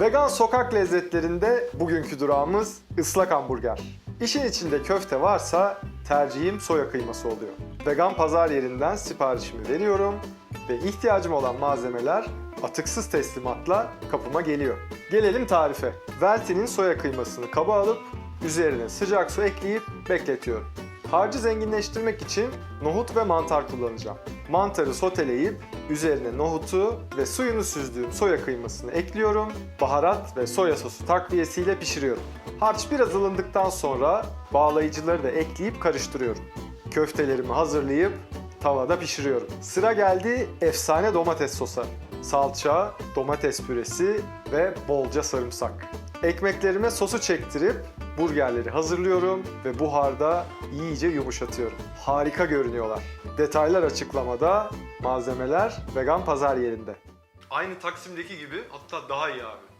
Vegan sokak lezzetlerinde bugünkü durağımız ıslak hamburger. İşin içinde köfte varsa tercihim soya kıyması oluyor. Vegan pazar yerinden siparişimi veriyorum ve ihtiyacım olan malzemeler atıksız teslimatla kapıma geliyor. Gelelim tarife. Velti'nin soya kıymasını kaba alıp üzerine sıcak su ekleyip bekletiyorum. Harcı zenginleştirmek için nohut ve mantar kullanacağım. Mantarı soteleyip üzerine nohutu ve suyunu süzdüğüm soya kıymasını ekliyorum. Baharat ve soya sosu takviyesiyle pişiriyorum. Harç biraz ılındıktan sonra bağlayıcıları da ekleyip karıştırıyorum. Köftelerimi hazırlayıp tavada pişiriyorum. Sıra geldi efsane domates sosa. Salça, domates püresi ve bolca sarımsak. Ekmeklerime sosu çektirip burgerleri hazırlıyorum ve buharda iyice yumuşatıyorum. Harika görünüyorlar. Detaylar açıklamada, malzemeler vegan pazar yerinde. Aynı Taksim'deki gibi hatta daha iyi abi.